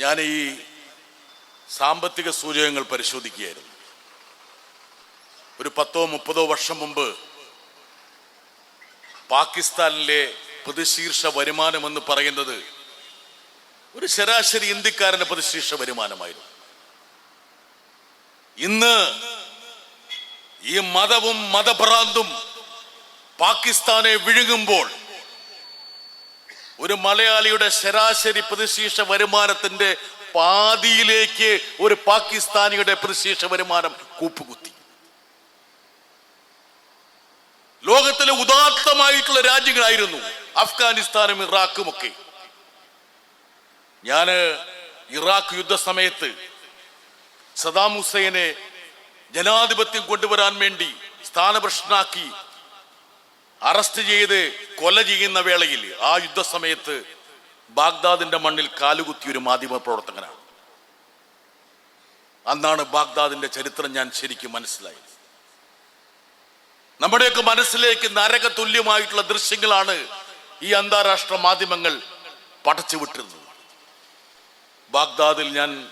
ഞാൻ ഈ സാമ്പത്തിക സൂചകങ്ങൾ പരിശോധിക്കുകയായിരുന്നു. ഒരു പത്തോ മുപ്പതോ വർഷം മുമ്പ് പാകിസ്ഥാനിലെ പ്രതിശീർഷ വരുമാനം എന്ന് പറയുന്നത് ഒരു ശരാശരി ഇന്ത്യക്കാരന്റെ പ്രതിശീർഷ വരുമാനമായിരുന്നു. ഇന്ന് ഈ മതവും മതഭ്രാന്തും പാകിസ്ഥാനെ വിഴുങ്ങുമ്പോൾ ഒരു മലയാളിയുടെ ശരാശരി പ്രതിശീർഷ വരുമാനത്തിന്റെ പാതിയിലേക്ക് ഒരു പാകിസ്ഥാനിയുടെ പ്രതിശീർഷ വരുമാനം കൂപ്പുകുത്തി. ലോകത്തിലെ ഉദാത്തമായിട്ടുള്ള രാജ്യങ്ങളായിരുന്നു അഫ്ഗാനിസ്ഥാനും ഇറാഖും ഒക്കെ ഞാൻ ഇറാഖ് യുദ്ധസമയത്ത് സദാം ഹുസൈനെ ജനാധിപത്യം കൊണ്ടുവരാൻ വേണ്ടി സ്ഥാനഭ്രഷ്ടനാക്കി അറസ്റ്റ് ചെയ്ത് കൊല ചെയ്യുന്ന വേളയിൽ ആ യുദ്ധസമയത്ത് ബാഗ്ദാദിന്റെ മണ്ണിൽ കാലുകുത്തിയ ഒരു മാധ്യമ പ്രവർത്തകനാണ്. അന്നാണ് ബാഗ്ദാദിന്റെ ചരിത്രം ഞാൻ ശരിക്കും മനസ്സിലായത്. നമ്മുടെയൊക്കെ മനസ്സിലേക്ക് നരക തുല്യമായിട്ടുള്ള ദൃശ്യങ്ങളാണ് ഈ അന്താരാഷ്ട്ര മാധ്യമങ്ങൾ പടച്ചു വിട്ടിരുന്നത്. ബാഗ്ദാദിൽ ഞാൻ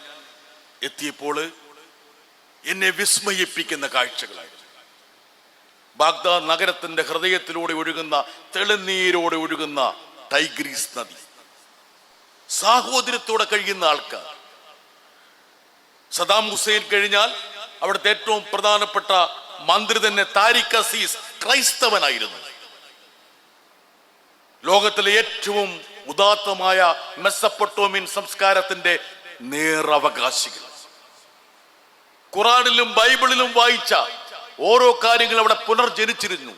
എത്തിയപ്പോൾ എന്നെ വിസ്മയിപ്പിക്കുന്ന കാഴ്ചകളായിരുന്നു. ബാഗ്ദാദ് നഗരത്തിന്റെ ഹൃദയത്തിലൂടെ ഒഴുകുന്ന തെളിനീരോടെ ഒഴുകുന്ന ടൈഗ്രീസ് നദി. സാഹോദര്യത്തോടെ കഴിയുന്ന ആൾക്കാർ. സദാം ഹുസൈൻ കഴിഞ്ഞാൽ അവിടുത്തെ ഏറ്റവും പ്രധാനപ്പെട്ട മന്ത്രി തന്നെ താരിഖ് അസീസ് ക്രൈസ്തവനായിരുന്നു. ലോകത്തിലെ ഏറ്റവും ഉദാത്തമായ മെസ്സപ്പൊട്ടോമിൻ സംസ്കാരത്തിന്റെ നേറവകാശികൾ ഖുറാനിലും ബൈബിളിലും വായിച്ച ഓരോ കാര്യങ്ങൾ അവിടെ പുനർജനിച്ചിരുന്നു.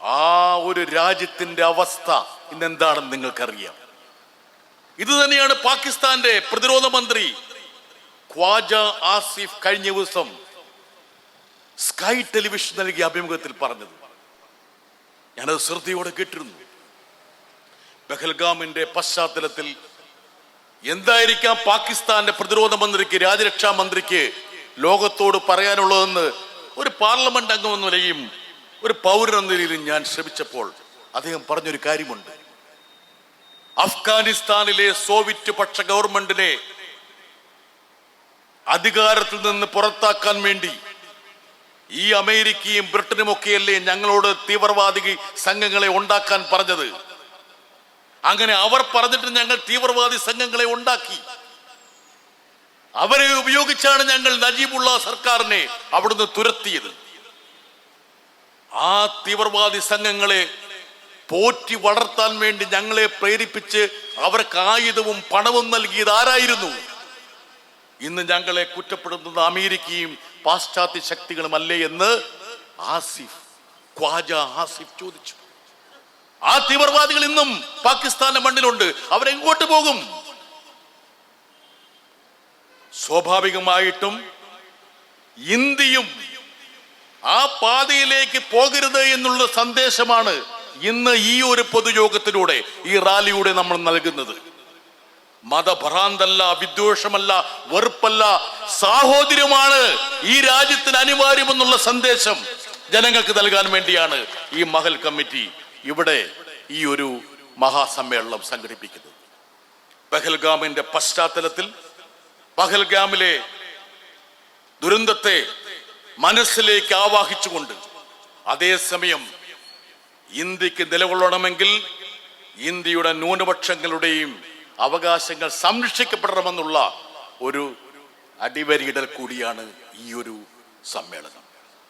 ആ ഒരു രാജ്യത്തിന്റെ അവസ്ഥ ഇന്ന് എന്താണെന്ന് നിങ്ങൾക്കറിയാം. ഇത് തന്നെയാണ് പാകിസ്ഥാന്റെ പ്രതിരോധ മന്ത്രി ഖ്വാജ ആസിഫ് കഴിഞ്ഞ ദിവസം സ്കൈ ടെലിവിഷൻ നൽകിയ അഭിമുഖത്തിൽ പറഞ്ഞത്. ഞാനത് ശ്രദ്ധയോടെ കേട്ടിരുന്നു. ബഹൽഗാമിന്റെ പശ്ചാത്തലത്തിൽ എന്തായിരിക്കാം പാകിസ്ഥാന്റെ പ്രതിരോധ മന്ത്രിക്ക് രാജ്യരക്ഷാ മന്ത്രിക്ക് ലോകത്തോട് പറയാനുള്ളതെന്ന് ഒരു പാർലമെന്റ് അംഗം എന്ന നിലയും ഒരു പൗരൻ എന്ന നിലയിലും ഞാൻ ശ്രമിച്ചപ്പോൾ അദ്ദേഹം പറഞ്ഞൊരു കാര്യമുണ്ട്. അഫ്ഗാനിസ്ഥാനിലെ സോവിയറ്റ് പക്ഷ ഗവൺമെന്റിനെ അധികാരത്തിൽ നിന്ന് പുറത്താക്കാൻ വേണ്ടി ഈ അമേരിക്കയും ബ്രിട്ടനും ഒക്കെയല്ലേ ഞങ്ങളോട് തീവ്രവാദി സംഘങ്ങളെ ഉണ്ടാക്കാൻ പറഞ്ഞത്? അങ്ങനെ അവർ പറഞ്ഞിട്ട് ഞങ്ങൾ തീവ്രവാദി സംഘങ്ങളെ ഉണ്ടാക്കി. അവരെ ഉപയോഗിച്ചാണ് ഞങ്ങൾ നജീബുള്ള സർക്കാരിനെ അവിടുന്ന് തുരത്തിയത്. ആ തീവ്രവാദി സംഘങ്ങളെ പോറ്റി വളർത്താൻ വേണ്ടി ഞങ്ങളെ പ്രേരിപ്പിച്ച് അവർക്ക് ആയുധവും പണവും നൽകിയത് ആരായിരുന്നു? ഇന്ന് ഞങ്ങളെ കുറ്റപ്പെടുത്തുന്നത് അമേരിക്കയും പാശ്ചാത്യ ശക്തികളും അല്ലേ എന്ന് ആസിഫ് ഖ്വാജ ആസിഫ് ചോദിച്ചു. ആ തീവ്രവാദികൾ ഇന്നും പാകിസ്ഥാന്റെ മണ്ണിലുണ്ട്. അവരെങ്ങോട്ട് പോകും? സ്വാഭാവികമായിട്ടും ഇന്ത്യയും ആ പാതയിലേക്ക് പോകരുത് എന്നുള്ള സന്ദേശമാണ് ഇന്ന് ഈ ഒരു പൊതുയോഗത്തിലൂടെ ഈ റാലിയുടെ നമ്മൾ നൽകുന്നത്. മതഭ്രാന്തല്ല വിദ്വേഷമല്ല വെറുപ്പല്ല സാഹോദര്യമാണ് ഈ രാജ്യത്തിന് അനിവാര്യമെന്നുള്ള സന്ദേശം ജനങ്ങൾക്ക് നൽകാൻ വേണ്ടിയാണ് ഈ മഹൽ കമ്മിറ്റി ഇവിടെ ഈ ഒരു മഹാസമ്മേളനം സംഘടിപ്പിക്കുന്നത്. പെഹൽഗാമിന്റെ പശ്ചാത്തലത്തിൽ പഹൽഗാമിലെ ദുരന്തത്തെ മനസ്സിലേക്ക് ആവാഹിച്ചുകൊണ്ട് അതേസമയം ഇന്ത്യയ്ക്ക് നിലകൊള്ളണമെങ്കിൽ ഇന്ത്യയുടെ ന്യൂനപക്ഷങ്ങളുടെയും അവകാശങ്ങൾ സംരക്ഷിക്കപ്പെടണമെന്നുള്ള ഒരു അടിവരിയിടൽ കൂടിയാണ് ഈ ഒരു സമ്മേളനം.